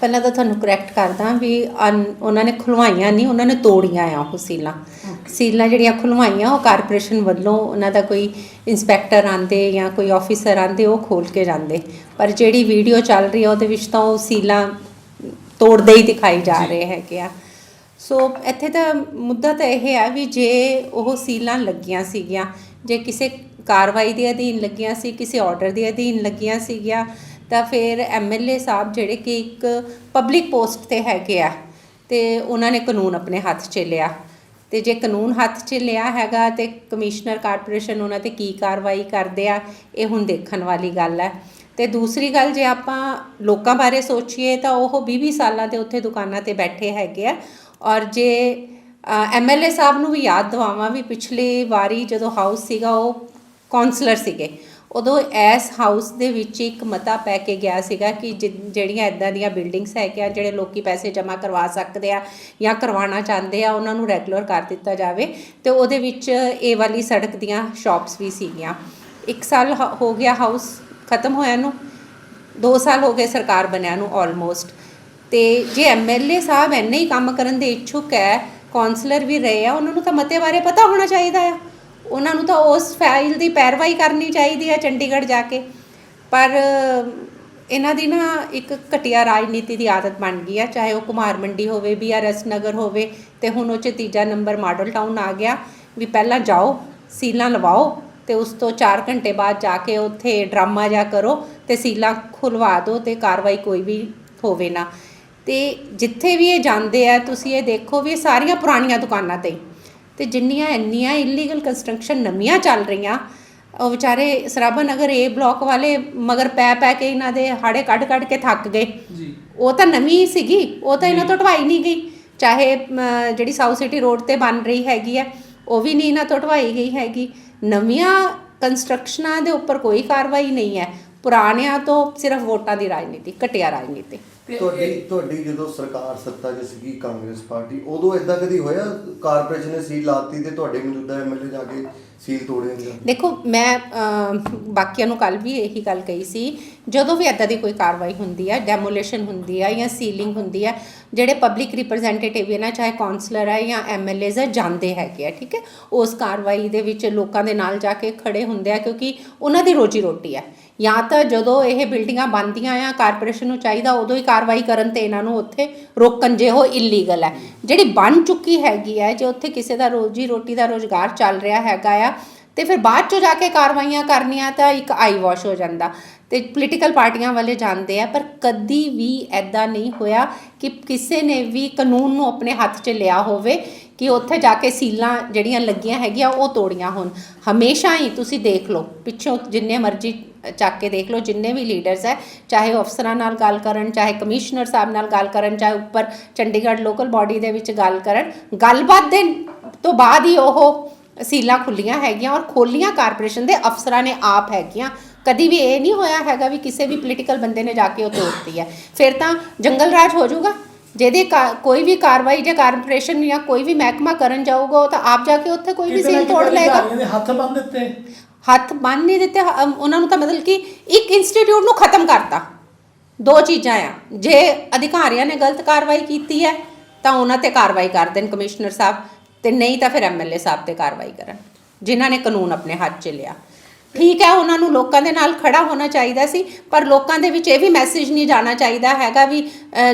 ਪਹਿਲਾਂ ਤਾਂ ਤੁਹਾਨੂੰ ਕਰੈਕਟ ਕਰਦਾ ਵੀ ਉਹਨਾਂ ਨੇ ਖੁਲਵਾਈਆਂ ਨਹੀਂ ਉਹਨਾਂ ਨੇ ਤੋੜੀਆਂ ਆ ਉਹ ਸੀਲਾਂ। ਸੀਲਾਂ ਜਿਹੜੀਆਂ ਖੁਲਵਾਈਆਂ ਉਹ ਕਾਰਪੋਰੇਸ਼ਨ ਵੱਲੋਂ ਉਹਨਾਂ ਦਾ ਕੋਈ ਇਨਸਪੈਕਟਰ ਆਂਦੇ ਜਾਂ ਕੋਈ ਆਫੀਸਰ ਆਂਦੇ ਉਹ ਖੋਲ ਕੇ ਜਾਂਦੇ। ਪਰ ਜਿਹੜੀ ਵੀਡੀਓ ਚੱਲ ਰਹੀ ਆ ਉਹਦੇ ਵਿੱਚ ਤਾਂ ਉਹ ਸੀਲਾਂ ਤੋੜਦੇ ਹੀ ਦਿਖਾਈ ਜਾ ਰਹੇ ਹੈਗੇ ਆ। ਸੋ ਇੱਥੇ ਤਾਂ ਮੁੱਦਾ ਤਾਂ ਇਹ ਹੈ ਵੀ ਜੇ ਉਹ ਸੀਲਾਂ ਲੱਗੀਆਂ ਸੀਗੀਆਂ ਜੇ ਕਿਸੇ ਕਾਰਵਾਈ ਦੇ ਅਧੀਨ ਲੱਗੀਆਂ ਸੀ ਕਿਸੇ ਆਰਡਰ ਦੇ ਅਧੀਨ ਲੱਗੀਆਂ ਸੀਗੀਆਂ ਤਾਂ ਫਿਰ ਐਮਐਲਏ ਸਾਹਿਬ ਜਿਹੜੇ ਕਿ ਇੱਕ ਪਬਲਿਕ ਪੋਸਟ ਤੇ ਹੈਗੇ ਆ, ਤੇ ਉਹਨਾਂ ਨੇ ਕਾਨੂੰਨ ਆਪਣੇ ਹੱਥ 'ਚ ਲਿਆ। ਤੇ ਜੇ ਕਾਨੂੰਨ ਹੱਥ 'ਚ ਲਿਆ ਹੈਗਾ ਤੇ ਕਮਿਸ਼ਨਰ ਕਾਰਪੋਰੇਸ਼ਨ ਉਹਨਾਂ ਤੇ ਕੀ ਕਾਰਵਾਈ ਕਰਦੇ ਆ, ਇਹ ਹੁਣ ਦੇਖਣ ਵਾਲੀ ਗੱਲ ਹੈ। ਤੇ ਦੂਸਰੀ ਗੱਲ ਜੇ ਆਪਾਂ ਲੋਕਾਂ ਬਾਰੇ ਸੋਚੀਏ ਤਾਂ ਉਹ 20-20 ਸਾਲਾਂ ਦੇ ਉੱਥੇ ਦੁਕਾਨਾਂ ਤੇ ਬੈਠੇ ਹੈਗੇ ਆ। ਔਰ ਜੇ ਐਮਐਲਏ ਸਾਹਿਬ ਨੂੰ ਵੀ ਯਾਦ ਦਿਵਾਵਾਂ ਵੀ ਪਿਛਲੀ ਵਾਰੀ ਜਦੋਂ ਹਾਊਸ ਸੀਗਾ ਉਹ ਕਾਉਂਸਲਰ ਸੀਗੇ। ਉਦੋਂ ਐਸ ਹਾਊਸ ਦੇ ਵਿੱਚ ਇੱਕ ਮਤਾ ਪੈ ਕੇ ਗਿਆ ਸੀਗਾ ਕਿ ਜਿ- ਜਿਹੜੀਆਂ ਇਦਾਂ ਦੀਆਂ ਬਿਲਡਿੰਗਸ ਹੈਗੀਆਂ, ਜਿਹੜੇ ਲੋਕੀ ਪੈਸੇ ਜਮ੍ਹਾਂ ਕਰਵਾ ਸਕਦੇ ਆ ਜਾਂ ਕਰਵਾਉਣਾ ਚਾਹੁੰਦੇ ਆ, ਉਹਨਾਂ ਨੂੰ ਰੈਗੂਲਰ ਕਰ ਦਿੱਤਾ ਜਾਵੇ। ਤੇ ਉਹਦੇ ਵਿੱਚ ਇਹ ਵਾਲੀ ਸੜਕ ਦੀਆਂ ਸ਼ਾਪਸ ਵੀ ਸੀਗੀਆਂ। ਇੱਕ ਸਾਲ ਹ- ਹੋ ਗਿਆ ਹਾਊਸ ਖਤਮ ਹੋਇਆ ਨੂੰ। 2 ਸਾਲ ਹੋ ਗਏ ਸਰਕਾਰ ਬਣਿਆ ਨੂੰ ਆਲਮੋਸਟ ਤੇ ਜੇ ਐਮਐਲਏ ਸਾਹਿਬ ਇੰਨੇ ਹੀ ਕੰਮ ਕਰਨ ਦੇ ਇੱਛੁਕ ਹੈ ਕਾਉਂਸਲਰ ਵੀ ਰਹੇ ਆ, ਉਹਨਾਂ ਨੂੰ ਤਾਂ ਮਤੇ ਬਾਰੇ ਪਤਾ ਹੋਣਾ ਚਾਹੀਦਾ ਆ। ਉਹਨਾਂ ਨੂੰ ਤਾਂ ਉਸ ਫਾਈਲ ਦੀ ਪੈਰਵਾਈ ਕਰਨੀ ਚਾਹੀਦੀ ਹੈ ਚੰਡੀਗੜ੍ਹ ਜਾ ਕੇ। ਪਰ ਇਹਨਾਂ ਦੀ ਨਾ ਇੱਕ ਘਟੀਆ ਰਾਜਨੀਤੀ ਦੀ ਆਦਤ ਬਣ ਗਈ ਆ, ਚਾਹੇ ਉਹ ਕੁਮਾਰ ਮੰਡੀ ਹੋਵੇ, ਬੀਆਰਐਸ ਨਗਰ ਹੋਵੇ, ਤੇ ਹੁਣ ਉਹ 'ਚ ਤੀਜਾ ਨੰਬਰ ਮਾਡਲ ਟਾਊਨ ਆ ਗਿਆ, ਵੀ ਪਹਿਲਾਂ ਜਾਓ, ਸੀਲਾਂ ਲਵਾਓ, ਤੇ ਉਸ ਤੋਂ 4 ਘੰਟੇ ਬਾਅਦ ਜਾ ਕੇ ਉੱਥੇ ਡਰਾਮਾ ਜਾ ਕਰੋ, ਤੇ ਸੀਲਾਂ ਖੁਲਵਾ ਦਿਓ, ਤੇ ਕਾਰਵਾਈ ਕੋਈ ਵੀ ਹੋਵੇ ਨਾ। ਤੇ ਜਿੱਥੇ ਵੀ ਇਹ ਜਾਂਦੇ ਆ, ਤੁਸੀਂ ਇਹ ਦੇਖੋ ਵੀ ਇਹ ਸਾਰੀਆਂ ਪੁਰਾਣੀਆਂ ਦੁਕਾਨਾਂ ਤੇ ਤੇ ਜਿੰਨੀਆਂ ਇੰਨੀਆਂ ਇਲੀਗਲ ਕੰਸਟਰਕਸ਼ਨ ਨਵੀਆਂ ਚੱਲ ਰਹੀਆਂ ਉਹ ਵਿਚਾਰੇ ਸਰਾਭਾ ਨਗਰ ਏ ਬਲਾਕ ਵਾਲੇ ਮਗਰ ਪੈ ਪੈ ਕੇ ਇਹਨਾਂ ਦੇ ਹਾੜੇ ਕੱਢ ਕੱਢ ਕੇ ਥੱਕ ਗਏ। ਜੀ। ਉਹ ਤਾਂ ਨਵੀਂ ਸੀਗੀ ਉਹ ਤਾਂ ਇਹਨਾਂ ਤੋਂ ਢਵਾਈ ਨਹੀਂ ਗਈ। ਚਾਹੇ ਜਿਹੜੀ ਸਾਊਥ ਸਿਟੀ ਰੋਡ ਤੇ ਬਣ ਰਹੀ ਹੈਗੀ ਹੈ ਉਹ ਵੀ ਨਹੀਂ ਇਹਨਾਂ ਤੋਂ ਢਵਾਈ ਗਈ ਹੈਗੀ। ਨਵੀਆਂ ਕੰਸਟਰਕਸ਼ਨਾਂ ਦੇ ਉੱਪਰ ਕੋਈ ਕਾਰਵਾਈ ਨਹੀਂ ਹੈ। ਪੁਰਾਣਿਆਂ ਤੋਂ ਸਿਰਫ ਵੋਟਾਂ ਦੀ ਰਾਜਨੀਤੀ ਘਟਿਆ ਰਾਜਨੀਤੀ। ਤੁਹਾਡੀ ਤੁਹਾਡੀ ਜਦੋਂ ਸਰਕਾਰ ਸੱਤਾ 'ਚ ਸੀਗੀ ਕਾਂਗਰਸ ਪਾਰਟੀ ਉਦੋਂ ਇਦਾਂ ਕਦੀ ਹੋਇਆ? ਕਾਰਪੋਰੇਸ਼ਨ ਨੇ ਸੀਲ ਲਾਤੀ ਤੇ ਤੁਹਾਡੇ ਮੌਜੂਦਾ ਐਮਐਲਏ ਜਾ ਕੇ ਸੀਲ ਤੋੜੇ ਹੁੰਦੇ ਦੇਖੋ ਮੈਂ ਬਾਕੀਆਂ ਨੂੰ ਕੱਲ ਵੀ ਇਹੀ ਗੱਲ ਕਹੀ ਸੀ ਜਦੋਂ ਵੀ ਇਦਾਂ ਦੀ ਕੋਈ ਕਾਰਵਾਈ ਹੁੰਦੀ ਹੈ ਡੈਮੋਲੇਸ਼ਨ ਹੁੰਦੀ ਹੈ ਜਾਂ ਸੀਲਿੰਗ ਹੁੰਦੀ ਹੈ ਜਿਹੜੇ ਪਬਲਿਕ ਰਿਪਰੈਜ਼ੈਂਟੇਟਿਵ ਹੈ ਨਾ ਚਾਹੇ ਕਾਉਂਸਲਰ ਹੈ ਜਾਂ ਐਮਐਲਏਜ਼ ਹੈ ਜਾਂਦੇ ਹੈਗੇ ਆ ਠੀਕ ਹੈ? ਉਸ ਕਾਰਵਾਈ ਦੇ ਵਿੱਚ ਲੋਕਾਂ ਦੇ ਨਾਲ ਜਾ ਕੇ ਖੜੇ ਹੁੰਦੇ ਆ ਕਿਉਂਕਿ ਉਹਨਾਂ ਦੀ ਰੋਜੀ ਰੋਟੀ ਹੈ ਜਾਂ ਤਾਂ ਜਦੋਂ ਇਹ ਬਿਲਡਿੰਗਾਂ ਬਣਦੀਆਂ ਆ ਕਾਰਪੋਰੇਸ਼ਨ ਨੂੰ ਚਾਹੀਦਾ ਉਦੋਂ ਹੀ ਕਾਰਵਾਈ ਕਰਨ ਤੇ ਇਹਨਾਂ ਨੂੰ ਉੱਥੇ ਰੋਕਣ ਜੇ ਉਹ ਇਲੀਗਲ ਹੈ। ਜਿਹੜੀ ਬਣ ਚੁੱਕੀ ਹੈਗੀ ਹੈ, ਜੇ ਉੱਥੇ ਕਿਸੇ ਦਾ ਰੋਜੀ ਰੋਟੀ ਦਾ ਰੋਜ਼ਗਾਰ ਚੱਲ ਰਿਹਾ ਹੈਗਾ ਆ, ਤੇ ਫਿਰ ਬਾਅਦ ਚੋਂ ਜਾ ਕੇ ਕਾਰਵਾਈਆਂ ਕਰਨੀਆਂ ਤਾਂ ਇੱਕ ਆਈ ਵਾਸ਼ ਹੋ ਜਾਂਦਾ। ਤੇ ਪੋਲੀਟੀਕਲ ਪਾਰਟੀਆਂ ਵਾਲੇ ਜਾਣਦੇ ਆ, ਪਰ ਕਦੀ ਵੀ ਐਦਾਂ ਨਹੀਂ ਹੋਇਆ ਕਿ ਕਿਸੇ ਨੇ ਵੀ ਕਾਨੂੰਨ ਨੂੰ ਆਪਣੇ ਹੱਥ 'ਚ ਲਿਆ ਹੋਵੇ ਕਿ ਉੱਥੇ ਜਾ ਕੇ ਸੀਲਾਂ ਜਿਹੜੀਆਂ ਲੱਗੀਆਂ ਹੈਗੀਆਂ ਉਹ ਤੋੜੀਆਂ ਹੋਣ। ਹਮੇਸ਼ਾ ਹੀ ਤੁਸੀਂ ਦੇਖ ਲਓ, ਪਿੱਛੋਂ ਜਿੰਨੇ ਮਰਜ਼ੀ ਚੱਕ ਕੇ ਦੇਖ ਲਓ, ਜਿੰਨੇ ਵੀ ਲੀਡਰਸ ਹੈ, ਚਾਹੇ ਉਹ ਅਫਸਰਾਂ ਨਾਲ ਗੱਲ ਕਰਨ, ਚਾਹੇ ਕਮਿਸ਼ਨਰ ਸਾਹਿਬ ਨਾਲ ਗੱਲ ਕਰਨ, ਚਾਹੇ ਉੱਪਰ ਚੰਡੀਗੜ੍ਹ ਲੋਕਲ ਬਾਡੀ ਦੇ ਵਿੱਚ ਗੱਲ ਕਰਨ, ਗੱਲਬਾਤ ਦੇ ਤੋਂ ਬਾਅਦ ਹੀ ਉਹ ਸੀਲਾਂ ਖੁੱਲੀਆਂ ਹੈਗੀਆਂ ਔਰ ਖੋਲੀਆਂ ਕਾਰਪੋਰੇਸ਼ਨ ਦੇ ਅਫਸਰਾਂ ਨੇ ਆਪ ਹੈਗੀਆਂ। ਕਦੀ ਵੀ ਇਹ ਨਹੀਂ ਹੋਇਆ ਹੈਗਾ ਵੀ ਕਿਸੇ ਵੀ ਪੋਲੀਟੀਕਲ ਬੰਦੇ ਨੇ ਜਾ ਕੇ ਉਹ ਤੋੜਤੀ ਹੈ। ਫਿਰ ਤਾਂ ਜੰਗਲ ਰਾਜ ਹੋ ਜਾਊਗਾ। ਜਿਹਦੇ ਕੋਈ ਵੀ ਕਾਰਵਾਈ ਜੇ ਕਾਰਪੋਰੇਸ਼ਨ ਜਾਂ ਕੋਈ ਵੀ ਮਹਿਕਮਾ ਕਰਨ ਜਾਊਗਾ ਉਹ ਤਾਂ ਆਪ ਜਾ ਕੇ ਉੱਥੇ ਕੋਈ ਵੀ ਕਿਤੇ ਨਾ ਸੀਲ ਤੋੜ ਲਏਗਾ। ਹੱਥ ਬੰਨ ਦਿੱਤੇ। ਹੱਥ ਬੰਨ ਨਹੀਂ ਦਿੱਤੇ ਉਹਨਾਂ ਨੂੰ ਤਾਂ ਮਤਲਬ ਕਿ ਇੱਕ ਇੰਸਟੀਚਿਊਟ ਨੂੰ ਖਤਮ ਕਰਤਾ। ਦੋ ਚੀਜ਼ਾਂ ਆ। ਜੇ ਅਧਿਕਾਰੀਆਂ ਨੇ ਗਲਤ ਕਾਰਵਾਈ ਕੀਤੀ ਹੈ ਤਾਂ ਉਹਨਾਂ ਤੇ ਕਾਰਵਾਈ ਕਰ ਦੇਣ ਕਮਿਸ਼ਨਰ ਸਾਹਿਬ ਤੇ ਨਹੀਂ ਤਾਂ ਫਿਰ ਐਮਐਲਏ ਸਾਹਿਬ ਤੇ ਕਾਰਵਾਈ ਕਰਨ ਜਿਨ੍ਹਾਂ ਨੇ ਕਾਨੂੰਨ ਆਪਣੇ ਹੱਥ 'ਚ ਲਿਆ। ਠੀਕ ਹੈ ਉਹਨਾਂ ਨੂੰ ਲੋਕਾਂ ਦੇ ਨਾਲ ਖੜਾ ਹੋਣਾ ਚਾਹੀਦਾ ਸੀ ਪਰ ਲੋਕਾਂ ਦੇ ਵਿੱਚ ਇਹ ਵੀ ਮੈਸੇਜ ਨਹੀਂ ਜਾਣਾ ਚਾਹੀਦਾ ਹੈਗਾ ਵੀ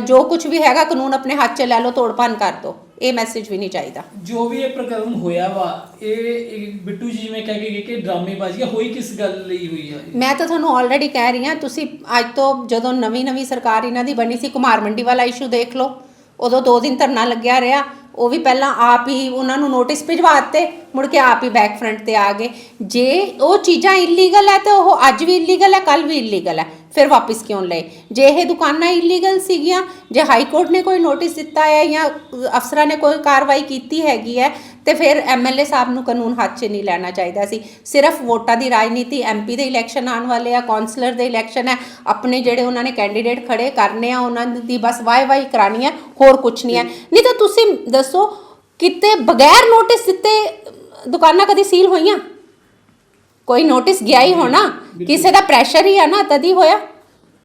ਜੋ ਕੁਝ ਵੀ ਹੈਗਾ ਕਾਨੂੰਨ ਆਪਣੇ ਹੱਥ 'ਚ ਲੈ ਲਓ ਤੋੜਪਾਨ ਕਰ ਦਿਓ ਇਹ ਮੈਸੇਜ ਵੀ ਨਹੀਂ ਚਾਹੀਦਾ ਜੋ ਵੀ ਇਹ ਪ੍ਰਕਰਮ ਹੋਇਆ ਵਾ ਇਹ ਇਹ ਬਿੱਟੂ ਜੀ ਜਿਵੇਂ ਕਹਿ ਕੇ ਗਏ ਕਿ ਡਰਾਮੇਬਾਜ਼ੀ ਆ, ਹੋਈ ਕਿਸ ਗੱਲ ਲਈ ਹੋਈ ਆ? ਮੈਂ ਤਾਂ ਤੁਹਾਨੂੰ ਆਲਰੇਡੀ ਕਹਿ ਰਹੀ ਹਾਂ ਤੁਸੀਂ ਅੱਜ ਤੋਂ ਜਦੋਂ ਨਵੀਂ ਨਵੀਂ ਸਰਕਾਰ ਇਹਨਾਂ ਦੀ ਬਣੀ ਸੀ ਕੁਮਾਰ ਮੰਡੀ ਵਾਲਾ ਇਸ਼ੂ ਦੇਖ ਲਓ ਉਦੋਂ ਦੋ ਦਿਨ ਧਰਨਾ ਲੱਗਿਆ ਰਿਹਾ ਉਹ ਵੀ ਪਹਿਲਾਂ ਆਪ ਹੀ ਉਹਨਾਂ ਨੂੰ ਨੋਟਿਸ ਭਿਜਵਾ ਦਿੱਤੇ, ਮੁੜ ਕੇ ਆਪ ਹੀ ਬੈਕ ਫਰੰਟ ਤੇ ਆ ਗਏ। ਜੇ ਉਹ ਚੀਜ਼ਾਂ ਇਲੀਗਲ ਹੈ ਤਾਂ ਉਹ ਅੱਜ ਵੀ ਇਲੀਗਲ ਹੈ ਕੱਲ ਵੀ ਇਲੀਗਲ ਹੈ। ਫਿਰ ਵਾਪਸ ਕਿਉਂ ਲਏ? ਜੇ ਇਹ ਦੁਕਾਨਾਂ ਇਲੀਗਲ ਸੀਗੀਆਂ, ਜੇ ਹਾਈ ਕੋਰਟ ਨੇ ਕੋਈ ਨੋਟਿਸ ਦਿੱਤਾ ਹੈ ਜਾਂ ਅਫਸਰਾਂ ਨੇ ਕੋਈ ਕਾਰਵਾਈ ਕੀਤੀ ਹੈਗੀ ਹੈ, ਤੇ ਫਿਰ ਐਮਐਲਏ ਸਾਹਿਬ ਨੂੰ ਕਾਨੂੰਨ ਹੱਥ 'ਚ ਨਹੀਂ ਲੈਣਾ ਚਾਹੀਦਾ ਸੀ। ਸਿਰਫ ਵੋਟਾਂ ਦੀ ਰਾਜਨੀਤੀ ਐਮਪੀ ਦੇ ਇਲੈਕਸ਼ਨ ਆਉਣ ਵਾਲੇ ਆ ਕਾਉਂਸਲਰ ਦੇ ਇਲੈਕਸ਼ਨ ਹੈ ਆਪਣੇ ਜਿਹੜੇ ਉਹਨਾਂ ਨੇ ਕੈਂਡੀਡੇਟ ਖੜੇ ਕਰਨੇ ਆ, ਉਹਨਾਂ ਦੀ ਬਸ ਵਾਈ ਵਾਈ ਕਰਾਣੀ ਹੈ ਹੋਰ ਕੁਝ ਨਹੀਂ ਹੈ ਨਹੀਂ ਤਾਂ ਤੁਸੀਂ ਦੱਸੋ, ਕਿਤੇ ਬਗੈਰ ਨੋਟਿਸ ਦਿੱਤੇ ਦੁਕਾਨਾਂ ਕਦੀ ਸੀਲ ਹੋਈਆਂ? ਕੋਈ ਨੋਟਿਸ ਗਿਆ ਹੀ ਹੋਣਾ ਕਿਸੇ ਦਾ ਪ੍ਰੈਸ਼ਰ ਹੀ ਆ ਨਾ ਤਦ ਹੀ ਹੋਇਆ।